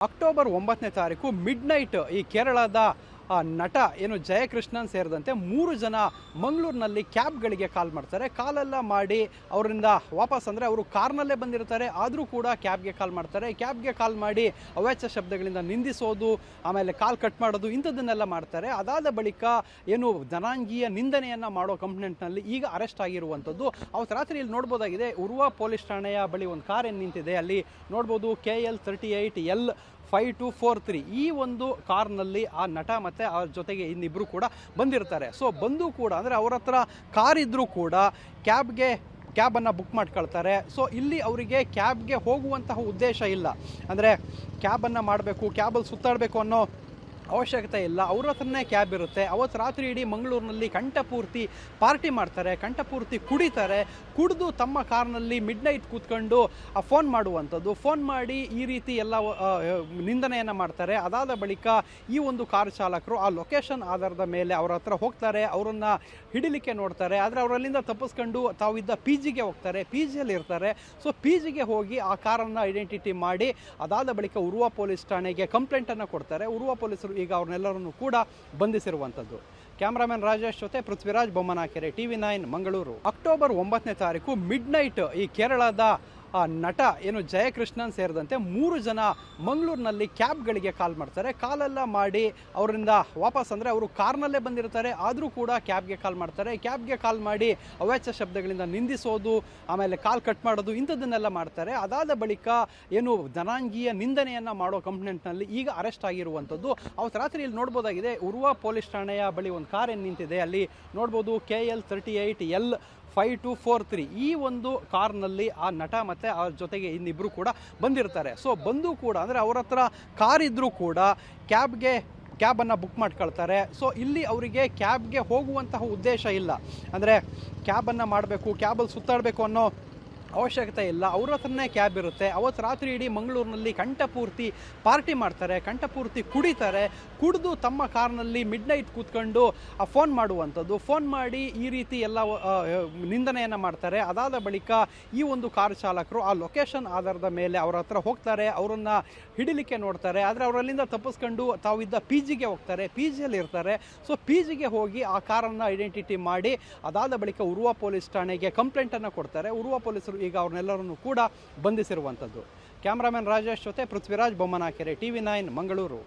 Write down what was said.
October ಒಂಬತ್ತನೇ ತಾರೀಕು mid night ಈ ಕೇರಳದ ನಟ ಏನು ಜಯಕೃಷ್ಣನ್ ಸೇರಿದಂತೆ ಮೂರು ಜನ ಮಂಗಳೂರಿನಲ್ಲಿ ಕ್ಯಾಬ್ಗಳಿಗೆ ಕಾಲ್ ಮಾಡ್ತಾರೆ. ಕಾಲೆಲ್ಲ ಮಾಡಿ ಅವರಿಂದ ವಾಪಸ್ ಅಂದರೆ ಅವರು ಕಾರ್ನಲ್ಲೇ ಬಂದಿರ್ತಾರೆ. ಆದರೂ ಕೂಡ ಕ್ಯಾಬ್ಗೆ ಕಾಲ್ ಮಾಡ್ತಾರೆ. ಕ್ಯಾಬ್ಗೆ ಕಾಲ್ ಮಾಡಿ ಅವಾಚ್ಯ ಶಬ್ದಗಳಿಂದ ನಿಂದಿಸೋದು, ಆಮೇಲೆ ಕಾಲ್ ಕಟ್ ಮಾಡೋದು ಇಂಥದ್ದನ್ನೆಲ್ಲ ಮಾಡ್ತಾರೆ. ಅದಾದ ಬಳಿಕ ಏನು ಜನಾಂಗೀಯ ನಿಂದನೆಯನ್ನು ಮಾಡೋ ಕಂಪ್ಲೇಂಟ್ನಲ್ಲಿ ಈಗ ಅರೆಸ್ಟ್ ಆಗಿರುವಂಥದ್ದು. ಅವತ್ತು ರಾತ್ರಿ ಇಲ್ಲಿ ನೋಡ್ಬೋದಾಗಿದೆ, ಉರ್ವ ಪೊಲೀಸ್ ಠಾಣೆಯ ಬಳಿ ಒಂದು ಕಾರ್ ಏನು ನಿಂತಿದೆ. ಅಲ್ಲಿ ನೋಡ್ಬೋದು K L thirty eight L five two four three ಈ ಒಂದು ಕಾರ್ನಲ್ಲಿ ಆ ನಟ ಮತ್ತು ಅವ್ರ ಜೊತೆಗೆ ಇನ್ನಿಬ್ಬರು ಕೂಡ ಬಂದಿರ್ತಾರೆ. ಸೊ ಬಂದು ಕೂಡ ಅಂದರೆ ಅವ್ರ ಹತ್ರ ಕಾರ್ ಇದ್ದರೂ ಕೂಡ ಕ್ಯಾಬ್ಗೆ, ಕ್ಯಾಬನ್ನು ಬುಕ್ ಮಾಡ್ಕೊಳ್ತಾರೆ. ಸೊ ಇಲ್ಲಿ ಅವರಿಗೆ ಕ್ಯಾಬ್ಗೆ ಹೋಗುವಂತಹ ಉದ್ದೇಶ ಇಲ್ಲ. ಅಂದರೆ ಕ್ಯಾಬನ್ನು ಮಾಡಬೇಕು, ಕ್ಯಾಬಲ್ಲಿ ಸುತ್ತಾಡಬೇಕು ಅನ್ನೋ ಅವಶ್ಯಕತೆ ಇಲ್ಲ. ಅವ್ರ ಹತ್ರನೇ ಕ್ಯಾಬ್ ಇರುತ್ತೆ. ಅವತ್ತು ರಾತ್ರಿ ಇಡೀ ಮಂಗಳೂರಿನಲ್ಲಿ ಕಂಠಪೂರ್ತಿ ಪಾರ್ಟಿ ಮಾಡ್ತಾರೆ. ಕಂಠಪೂರ್ತಿ ಕುಡಿತಾರೆ. ಕುಡಿದು ತಮ್ಮ ಕಾರ್ನಲ್ಲಿ ಮಿಡ್ ನೈಟ್ ಕೂತ್ಕೊಂಡು, ಆ ಫೋನ್ ಮಾಡುವಂಥದ್ದು. ಫೋನ್ ಮಾಡಿ ಈ ರೀತಿ ಎಲ್ಲ ನಿಂದನೆಯನ್ನು ಮಾಡ್ತಾರೆ. ಅದಾದ ಬಳಿಕ ಈ ಒಂದು ಕಾರ್ ಚಾಲಕರು ಆ ಲೊಕೇಶನ್ ಆಧಾರದ ಮೇಲೆ ಅವರ ಹತ್ರ ಹೋಗ್ತಾರೆ. ಅವರನ್ನು ಹಿಡಿಲಿಕ್ಕೆ ನೋಡ್ತಾರೆ. ಆದರೆ ಅವರಲ್ಲಿಂದ ತಪ್ಪಿಸ್ಕೊಂಡು ತಾವಿದ್ದ ಪಿ ಜಿಗೆ ಹೋಗ್ತಾರೆ. ಪಿ ಜಿಯಲ್ಲಿ ಇರ್ತಾರೆ. ಸೊ ಪಿ ಜಿಗೆ ಹೋಗಿ ಆ ಕಾರನ್ನು ಐಡೆಂಟಿಟಿ ಮಾಡಿ, ಅದಾದ ಬಳಿಕ ಉರ್ವ ಪೊಲೀಸ್ ಠಾಣೆಗೆ ಕಂಪ್ಲೇಂಟನ್ನು ಕೊಡ್ತಾರೆ. ಉರ್ವ ಪೊಲೀಸರು ಈಗ ಅವ್ರನ್ನೆಲ್ಲರನ್ನು ಕೂಡ ಬಂಧಿಸಿರುವಂಥದ್ದು. ಕ್ಯಾಮ್ರಾಮನ್ ರಾಜೇಶ್ ಜೊತೆ Prithviraj Bommanakere TV nine, Mangaluru. October ಒಂಬತ್ತನೇ ತಾರೀಕು ಮಿಡ್ ನೈಟ್ ಈ ಕೇರಳದ ನಟ ಏನು ಜಯಕೃಷ್ಣನ್ ಸೇರಿದಂತೆ ಮೂರು ಜನ ಮಂಗಳೂರಿನಲ್ಲಿ ಕ್ಯಾಬ್ಗಳಿಗೆ ಕಾಲ್ ಮಾಡ್ತಾರೆ. ಕಾಲೆಲ್ಲ ಮಾಡಿ ಅವರಿಂದ ವಾಪಸ್ ಅಂದರೆ ಅವರು ಕಾರ್ನಲ್ಲೇ ಬಂದಿರ್ತಾರೆ. ಆದರೂ ಕೂಡ ಕ್ಯಾಬ್ಗೆ ಕಾಲ್ ಮಾಡ್ತಾರೆ. ಕ್ಯಾಬ್ಗೆ ಕಾಲ್ ಮಾಡಿ ಅವಾಚ್ಯ ಶಬ್ದಗಳಿಂದ ನಿಂದಿಸೋದು, ಆಮೇಲೆ ಕಾಲ್ ಕಟ್ ಮಾಡೋದು, ಇಂಥದ್ದನ್ನೆಲ್ಲ ಮಾಡ್ತಾರೆ. ಅದಾದ ಬಳಿಕ ಏನು ಜನಾಂಗೀಯ ನಿಂದನೆಯನ್ನು ಮಾಡೋ ಕಂಪ್ಲೇಂಟ್ನಲ್ಲಿ ಈಗ ಅರೆಸ್ಟ್ ಆಗಿರುವಂಥದ್ದು. ಅವತ್ತು ರಾತ್ರಿ ಇಲ್ಲಿ ನೋಡ್ಬೋದಾಗಿದೆ, ಉರ್ವ ಪೊಲೀಸ್ ಠಾಣೆಯ ಬಳಿ ಒಂದು ಕಾರ್ ಏನು ನಿಂತಿದೆ. ಅಲ್ಲಿ ನೋಡ್ಬೋದು K L thirty eight L five two four three ಈ ಒಂದು ಕಾರ್ನಲ್ಲಿ ಆ ನಟ ಮತ್ತು ಅವ್ರ ಜೊತೆಗೆ ಇನ್ನಿಬ್ಬರು ಕೂಡ ಬಂದಿರ್ತಾರೆ. ಸೊ ಬಂದು ಕೂಡ ಅಂದರೆ ಅವ್ರ ಹತ್ರ ಕಾರ್ ಇದ್ದರೂ ಕೂಡ ಕ್ಯಾಬ್ಗೆ, ಕ್ಯಾಬನ್ನು ಬುಕ್ ಮಾಡ್ಕೊಳ್ತಾರೆ. ಸೊ ಇಲ್ಲಿ ಅವರಿಗೆ ಕ್ಯಾಬ್ಗೆ ಹೋಗುವಂತಹ ಉದ್ದೇಶ ಇಲ್ಲ. ಅಂದರೆ ಕ್ಯಾಬನ್ನು ಮಾಡಬೇಕು, ಕ್ಯಾಬಲ್ಲಿ ಸುತ್ತಾಡಬೇಕು ಅನ್ನೋ ಅವಶ್ಯಕತೆ ಇಲ್ಲ. ಅವ್ರ ಹತ್ರನೇ ಕ್ಯಾಬ್ ಇರುತ್ತೆ. ಅವತ್ತು ರಾತ್ರಿ ಇಡೀ ಮಂಗಳೂರಿನಲ್ಲಿ ಕಂಠಪೂರ್ತಿ ಪಾರ್ಟಿ ಮಾಡ್ತಾರೆ. ಕಂಠಪೂರ್ತಿ ಕುಡಿತಾರೆ. ಕುಡಿದು ತಮ್ಮ ಕಾರ್ನಲ್ಲಿ ಮಿಡ್ ನೈಟ್ ಕೂತ್ಕೊಂಡು ಫೋನ್ ಮಾಡುವಂಥದ್ದು. ಫೋನ್ ಮಾಡಿ ಈ ರೀತಿ ಎಲ್ಲ ನಿಂದನೆಯನ್ನು ಮಾಡ್ತಾರೆ. ಅದಾದ ಬಳಿಕ ಈ ಒಂದು ಕಾರ್ ಚಾಲಕರು ಆ ಲೊಕೇಶನ್ ಆಧಾರದ ಮೇಲೆ ಅವರ ಹತ್ರ ಹೋಗ್ತಾರೆ. ಅವರನ್ನು ಹಿಡಿಲಿಕ್ಕೆ ನೋಡ್ತಾರೆ. ಆದರೆ ಅವರಲ್ಲಿಂದ ತಪ್ಪಿಸ್ಕೊಂಡು ತಾವಿದ್ದ ಪಿ ಜಿಗೆ ಹೋಗ್ತಾರೆ. ಪಿ ಜಿಯಲ್ಲಿ ಇರ್ತಾರೆ. ಸೊ ಪಿ ಜಿಗೆ ಹೋಗಿ ಆ ಕಾರನ್ನು ಐಡೆಂಟಿಟಿ ಮಾಡಿ, ಅದಾದ ಬಳಿಕ ಉರುವ ಪೊಲೀಸ್ ಠಾಣೆಗೆ ಕಂಪ್ಲೇಂಟನ್ನು ಕೊಡ್ತಾರೆ. ಉರುವ ಪೊಲೀಸರು ಈಗ ಅವ್ರನ್ನೆಲ್ಲರನ್ನು ಕೂಡ ಬಂಧಿಸಿರುವಂಥದ್ದು. ಕ್ಯಾಮ್ರಾಮನ್ ರಾಜೇಶ್ ಜೊತೆ ಪೃಥ್ವಿರಾಜ್ ಬೊಮ್ಮನಾಕೆರೆ ಟಿವಿ ನೈನ್ ಮಂಗಳೂರು.